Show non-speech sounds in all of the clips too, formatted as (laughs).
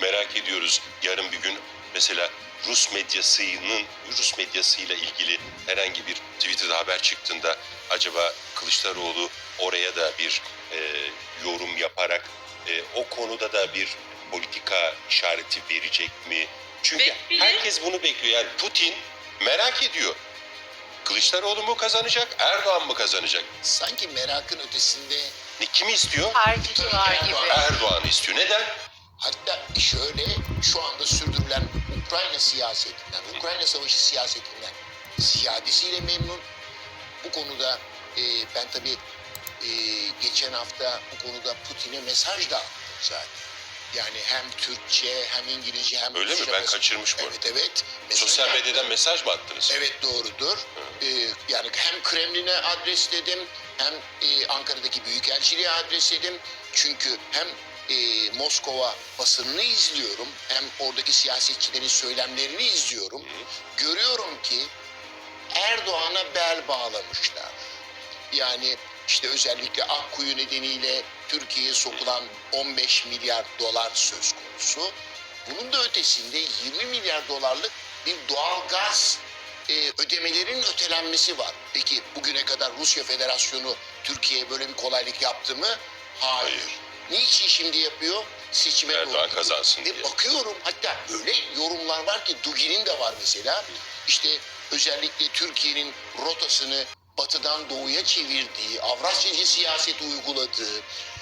merak ediyoruz. Yarın bir gün mesela Rus medyasının Rus medyasıyla ilgili herhangi bir Twitter'da haber çıktığında acaba Kılıçdaroğlu oraya da bir e, yorum yaparak e, o konuda da bir politika işareti verecek mi? Çünkü Bekleyin. herkes bunu bekliyor. Yani Putin merak ediyor. Kılıçdaroğlu mu kazanacak, Erdoğan mı kazanacak? Sanki merakın ötesinde Ne kimi istiyor? Var gibi. Erdoğan'ı istiyor. Neden? Hatta şöyle şu anda sürdürülen Ukrayna siyasetinden, Ukrayna savaşı siyasetinden ziyadesiyle memnun. Bu konuda e, ben tabii e, geçen hafta bu konuda Putin'e mesaj da attım zaten. Yani hem Türkçe hem İngilizce hem Öyle mi? Ben mesaj- kaçırmış bu Evet evet. mesaj Sosyal attım. medyadan mesaj mı attınız? Evet doğrudur. Ee, yani hem Kremlin'e adresledim hem e, Ankara'daki Büyükelçiliğe adresledim. Çünkü hem e, Moskova basınını izliyorum hem oradaki siyasetçilerin söylemlerini izliyorum. Görüyorum ki Erdoğan'a bel bağlamışlar. Yani işte özellikle Akkuyu nedeniyle Türkiye'ye sokulan 15 milyar dolar söz konusu. Bunun da ötesinde 20 milyar dolarlık bir doğal gaz e, ödemelerinin ötelenmesi var. Peki bugüne kadar Rusya Federasyonu Türkiye'ye böyle bir kolaylık yaptı mı? Hayır. Niçin şimdi yapıyor? Seçime Erdoğan doğru. kazansın Ve diye. bakıyorum hatta öyle yorumlar var ki Dugin'in de var mesela. İşte özellikle Türkiye'nin rotasını batıdan doğuya çevirdiği, Avrasyacı siyaset uyguladığı,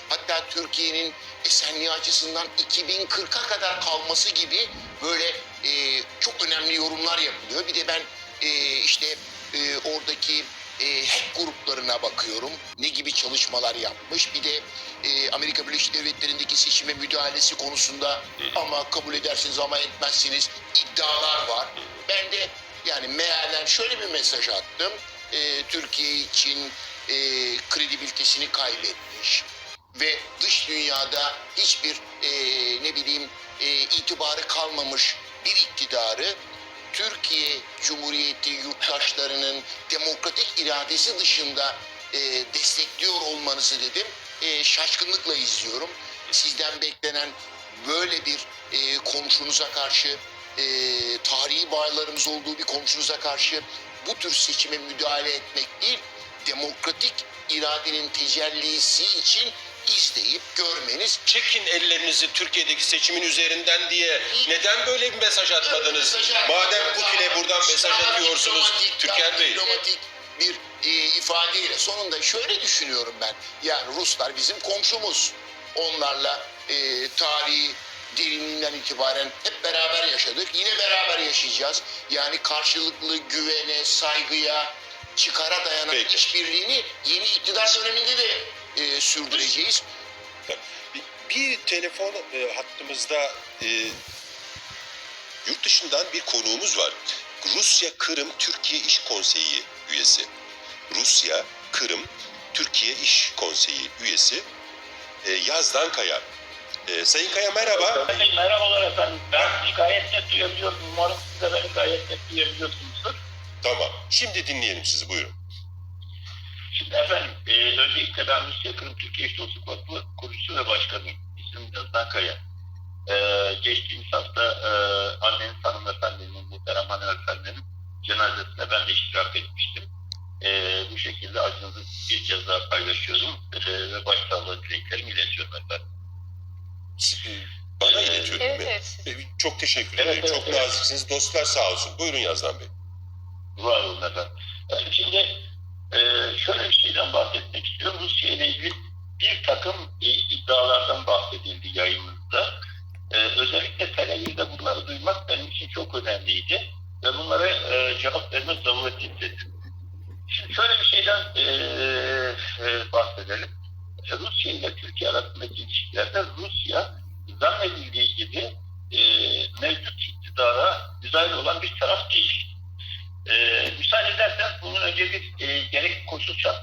hatta Türkiye'nin esenliği açısından 2040'a kadar kalması gibi böyle e, çok önemli yorumlar yapılıyor. Bir de ben e, işte e, oradaki e, hack gruplarına bakıyorum. Ne gibi çalışmalar yapmış. Bir de e, Amerika Birleşik Devletleri'ndeki seçime müdahalesi konusunda ama kabul edersiniz ama etmezsiniz iddialar var. Ben de yani mealen şöyle bir mesaj attım. E, Türkiye için e, kredibilitesini kaybetmiş ve dış dünyada hiçbir e, ne bileyim e, itibarı kalmamış bir iktidarı Türkiye Cumhuriyeti yurttaşlarının demokratik iradesi dışında e, destekliyor olmanızı dedim. E, şaşkınlıkla izliyorum. Sizden beklenen böyle bir e, komşunuza karşı, e, tarihi bağlarımız olduğu bir komşunuza karşı bu tür seçime müdahale etmek değil, demokratik iradenin tecellisi için izleyip görmeniz Çekin ellerinizi Türkiye'deki seçimin üzerinden diye neden böyle bir mesaj atmadınız? Madem. Putin'e buradan mesaj atıyorsunuz Türker Bey. Diplomatik bir e, ifadeyle sonunda şöyle düşünüyorum ben. Yani Ruslar bizim komşumuz. Onlarla e, tarihi derinliğinden itibaren hep beraber yaşadık. Yine beraber yaşayacağız. Yani karşılıklı güvene, saygıya, çıkara dayanan Peki. işbirliğini yeni iktidar döneminde de e, sürdüreceğiz. Bir, bir telefon e, hattımızda e, yurt dışından bir konuğumuz var. Rusya Kırım Türkiye İş Konseyi üyesi. Rusya Kırım Türkiye İş Konseyi üyesi e, Yazdan Kaya. E, Sayın Kaya merhaba. Efendim, merhabalar efendim. Ben sizi gayet net duyabiliyorum. Umarım siz de beni gayet net duyabiliyorsunuzdur. Tamam. Şimdi dinleyelim sizi buyurun. Şimdi efendim, e, öncelikle ben Rusya Kırım Türkiye İş Dostluk Vakfı kurucusu ve başkanıyım. İsmim Yazdan Kaya. E, geçtiğimiz hafta e, anneniz hanımefendinin, muhterem hanımefendinin cenazesine ben de iştirak etmiştim. E, bu şekilde acınızı bir kez daha paylaşıyorum e, ve başsağlığı dileklerimi iletiyorum efendim. E, Bana Ee, iletiyor değil Evet mi? evet. siz- E, Çok teşekkür Evet, ederim. evet, Çok evet. naziksiniz. Dostlar sağ olsun. Buyurun Yazdan Bey. Var olun efendim. Yani şimdi e, şöyle bir şeyden bahsetmek istiyorum. Rusya ile ilgili bir takım e, iddialardan bahsedildi yayınımızda. E, özellikle Tel bunları duymak benim için çok önemliydi. Ve bunlara e, cevap verme zaruret hissettim. Şimdi şöyle bir şeyden e, e, bahsedelim. Rusya ile Türkiye arasındaki ilişkilerde Rusya zannedildiği gibi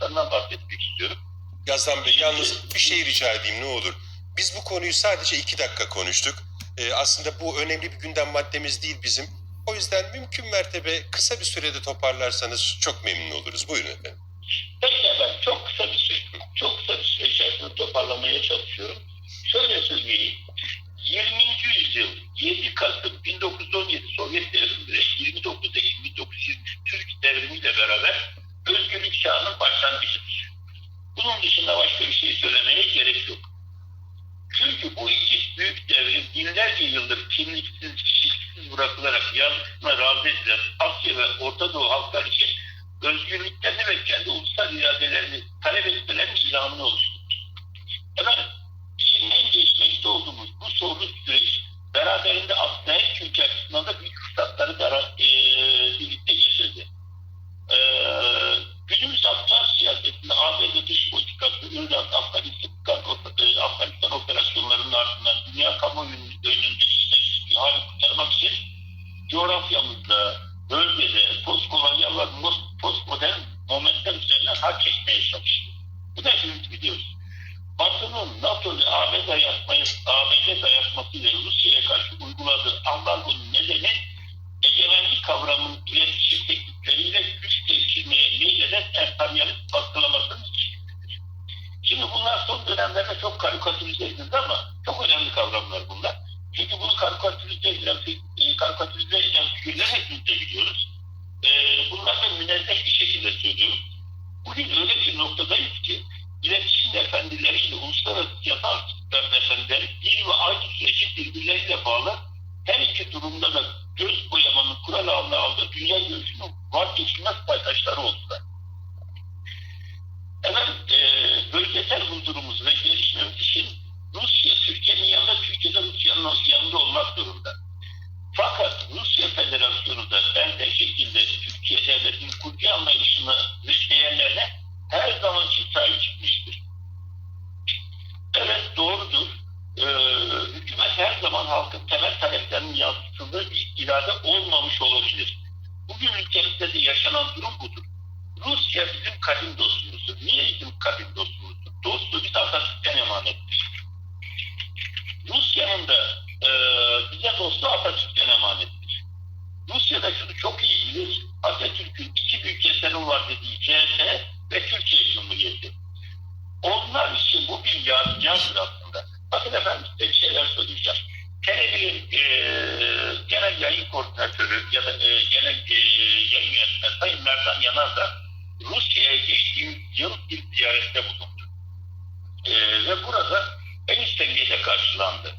koşul şartlarından bahsetmek istiyorum. Yazdan Bey yalnız bir şey rica edeyim ne olur. Biz bu konuyu sadece iki dakika konuştuk. Ee, aslında bu önemli bir gündem maddemiz değil bizim. O yüzden mümkün mertebe kısa bir sürede toparlarsanız çok memnun oluruz. Buyurun efendim. Peki efendim çok kısa bir süre, çok kısa bir süre içerisinde toparlamaya çalışıyorum. Şöyle söyleyeyim. Bırakılarak yargısına razı edilen Asya ve Orta Doğu halklar için özgürlüklerini ve kendi ulusal iradelerini talep etmelerinin ilanını oluşturmuş. Efendim, içinden geçmekte olduğumuz bu sorunlu süreç beraberinde aslında her ülke açısından da büyük fırsatları da e, birlikte getirdi. E, günümüz Afgan siyasetinde ABD dış politikası, Irak, Afganistan, Afganistan operasyonlarının ardından dünya kamuoyunun coğrafyamızda, bölgede postkolonyal postmodern momentler üzerinden hak çekmeye çalıştı. Bu da hepimiz biliyoruz. Batı'nın NATO ve ABD dayatmayı, ABD dayatmasıyla Rusya'ya karşı uyguladığı ambargonun nedeni egemenlik kavramının iletişim teknikleriyle güç devşirmeye meyleden emperyalist baskılamasının. Şimdi bunlar son dönemlerde çok karikatürize edildi ama çok önemli kavramlar bunlar. Çünkü bunu karikatürize edilen, e, karikatürize eden figürleri hepimiz de biliyoruz. E, bunlar da münezzeh bir şekilde söylüyorum. Bugün öyle bir noktadayız ki iletişim efendileriyle uluslararası yasal sistemler efendileri bir ve aynı süreci birbirleriyle bağlı her iki durumda da göz boyamanın kural haline aldığı dünya görüşünün vazgeçilmez paydaşları oldular. Efendim, e, bölgesel huzurumuz ve gelişmemiz için Rusya Türkiye'nin yanında, Türkiye'de Rusya'nın yanında olmak zorunda. Rusya Federasyonu da benzer şekilde Türkiye Devleti'nin kurucu anlayışını değerlerine her zaman sahip çıkmıştır. Evet doğrudur. Ee, hükümet her zaman halkın temel taleplerinin yansıtıldığı bir olmamış olabilir. Bugün ülkemizde de yaşanan durum budur. Rusya bizim kadim dostumuzdur. Niye bizim kadim dostumuzdur? Dostu bir Atatürk'ten emanettir. Rusya'nın da e, bize dostu Atatürk'ten emanettir. Rusya da şunu çok iyi bilir. Atatürk'ün iki büyük eseri var dediği CHP ve Türkiye Cumhuriyeti. Onlar için bu bir yadigardır aslında. Bakın efendim bir şeyler söyleyeceğim. Televizyonun e, genel yayın koordinatörü ya da e, genel e, yayın yönetmeni Sayın Merdan Yanar da Rusya'ya geçtiğimiz yıl bir ziyarette bulundu. E, ve burada en üst seviyede karşılandı.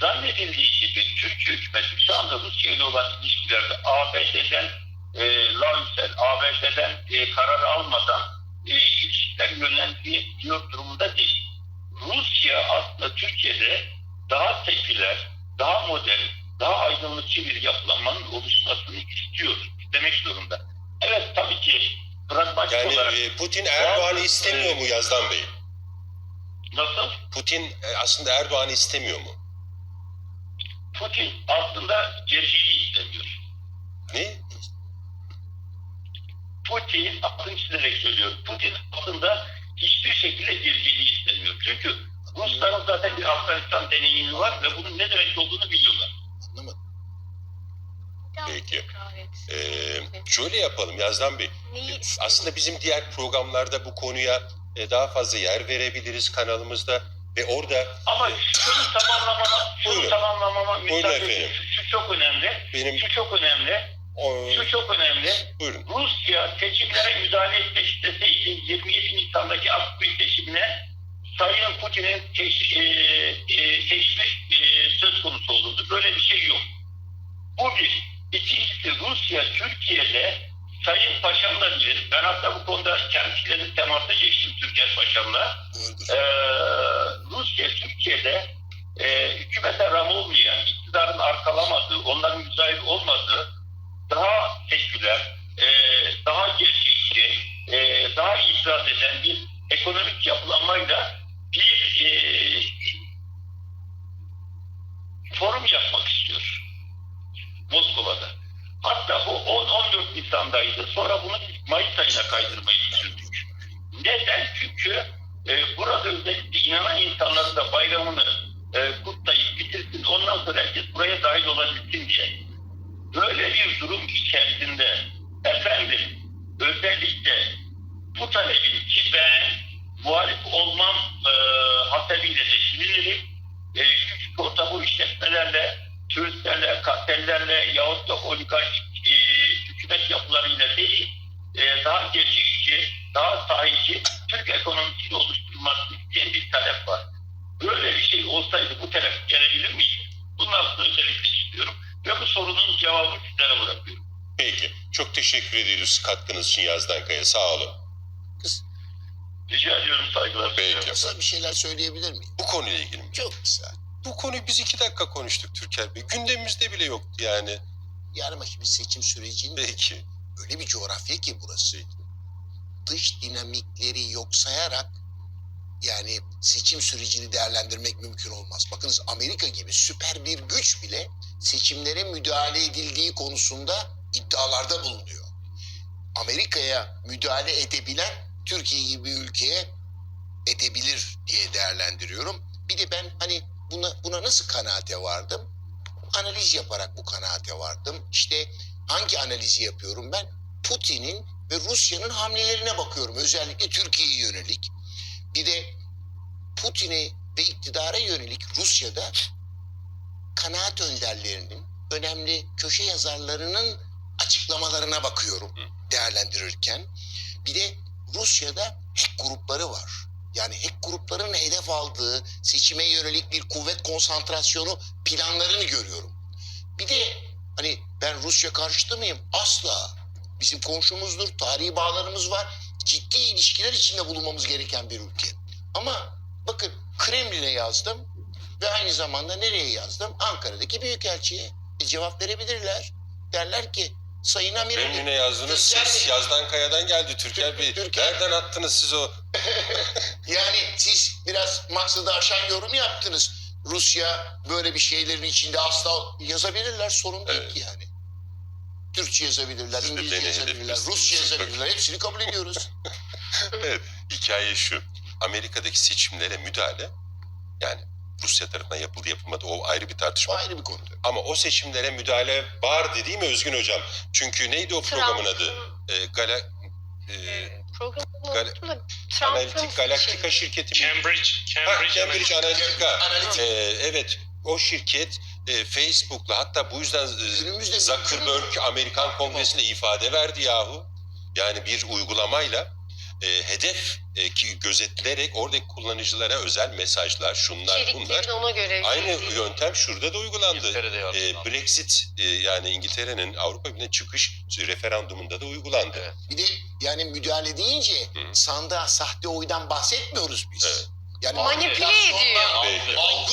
Zannedildiği gibi Türkiye hükümeti şu anda Rusya ile olan ilişkilerde ABD'den e, lansel, ABD'den e, karar almadan e, ilişkiler yönlendiriyor durumunda değil. Rusya aslında Türkiye'de daha seküler, daha modern, daha aydınlıkçı bir yapılanmanın oluşmasını istiyor, istemek zorunda. Evet tabii ki pragmatik Yani olarak e, Putin Erdoğan'ı istemiyor mu Yazdan Bey? nasıl? Putin e, aslında Erdoğan'ı istemiyor mu? Putin aslında gerçeği istemiyor. Ne? Putin, altını çizerek söylüyorum, Putin aslında hiçbir şekilde gericiliği istemiyor. Çünkü Rusların zaten bir Afganistan deneyimi var ve bunun ne demek olduğunu biliyorlar. Anlamadım. Peki. Ee, şöyle yapalım Yazdan Bey. Aslında bizim diğer programlarda bu konuya e, daha fazla yer verebiliriz kanalımızda ve orada Ama şunu tamamlamama, şunu Buyurun. tamamlamama müsaade edin. Şu, şu çok önemli. benim Şu çok önemli. o, Şu çok önemli. buyurun. Rusya seçimlere müdahale etmek isteseydi 27 Nisan'daki Akbey seçimine Sayın Putin'in teş, e, e, teşvik e, söz konusu olurdu. Böyle bir şey yok. Bu bir. İkincisi Rusya Türkiye'de Sayın Paşam'la bilir. Ben hatta bu konuda kendisiyle temasa geçtim Türkiye Paşam'la. Ee, Rusya Türkiye'de e, hükümete ram olmayan, iktidarın arkalamadığı, onların müsait olmadığı daha seküler, e, daha gerçekçi, e, daha itiraz eden bir ekonomik yapılanmayla durum içerisinde efendim özellikle bu talebin ki ben muhalif olmam e, hasebiyle de bilinirim. E, küçük orta bu işletmelerle, turistlerle, kartellerle yahut da oligark e, hükümet yapılarıyla değil, e, daha gerçekçi, daha sahici Türk ekonomisini oluşturmak diye bir talep var. Böyle bir şey olsaydı bu talep gelebilir miydi? Bunun altını özellikle istiyorum. Ve bu sorunun cevabını sizlere bırakıyorum. Peki. Çok teşekkür ediyoruz katkınız için Yazdan Kaya. Sağ olun. Rica ediyorum saygılar. Peki. Kısa bir şeyler söyleyebilir miyim? Bu konuyla ilgili mi? Çok kısa. Bu konuyu biz iki dakika konuştuk Türker Bey. Gündemimizde bile yoktu yani. Yarın bir seçim sürecinde Peki. öyle bir coğrafya ki burası. Dış dinamikleri yok sayarak yani seçim sürecini değerlendirmek mümkün olmaz. Bakınız Amerika gibi süper bir güç bile seçimlere müdahale edildiği konusunda iddialarda bulunuyor. Amerika'ya müdahale edebilen Türkiye gibi bir ülkeye edebilir diye değerlendiriyorum. Bir de ben hani buna, buna nasıl kanaate vardım? Analiz yaparak bu kanaate vardım. İşte hangi analizi yapıyorum ben? Putin'in ve Rusya'nın hamlelerine bakıyorum. Özellikle Türkiye'ye yönelik. Bir de Putin'e ve iktidara yönelik Rusya'da kanaat önderlerinin, önemli köşe yazarlarının açıklamalarına bakıyorum değerlendirirken. Bir de Rusya'da hack grupları var. Yani hack grupların hedef aldığı seçime yönelik bir kuvvet konsantrasyonu planlarını görüyorum. Bir de hani ben Rusya karşıtı mıyım? Asla. Bizim komşumuzdur, tarihi bağlarımız var. Ciddi ilişkiler içinde bulunmamız gereken bir ülke. Ama bakın Kremlin'e yazdım ve aynı zamanda nereye yazdım? Ankara'daki büyükelçiye. E, cevap verebilirler. Derler ki Sayın Amirim. Kremlin'e yazdınız Türker siz. Bey, Yazdan Kaya'dan geldi Türker Bey. Türker- Nereden attınız siz o? (laughs) Yani siz biraz maksadı aşan yorum yaptınız. Rusya böyle bir şeylerin içinde asla yazabilirler sorun değil Evet. ki yani. Türkçe yazabilirler, Siz de İngilizce beni yazabilirler, hedefliyorsunuz. Rusça yazabilirler. Hepsini kabul ediyoruz. (laughs) Evet. Hikaye şu. Amerika'daki seçimlere müdahale yani Rusya tarafından yapıldı yapılmadı o ayrı bir O tartışma. ayrı bir konu. Ama o seçimlere müdahale vardı değil mi Özgün Hocam? Çünkü neydi o programın adı? Ee, Gala, e, Programı Gal- unuttum da Analitik Trump'ın Galaktika şirketi mi? Cambridge, Ha, Cambridge, Cambridge Analytica. Analitik. Ee, evet o şirket e, Facebook'la hatta bu yüzden e, Zuckerberg Amerikan Kongresi'nde ifade verdi yahu. Yani bir uygulamayla e, hedef e, ki gözetilerek oradaki kullanıcılara özel mesajlar şunlar bunlar. içeriklerini ona göre Aynı belirleyip- yöntem şurada da uygulandı. İngiltere'de E. Brexit e, yani İngiltere'nin Avrupa Birliği'ne çıkış referandumunda da uygulandı. Evet. Bir de yani müdahale deyince Hı. sandığa sahte oydan bahsetmiyoruz biz. Evet. Yani Manipüle ediyor. Peki. algı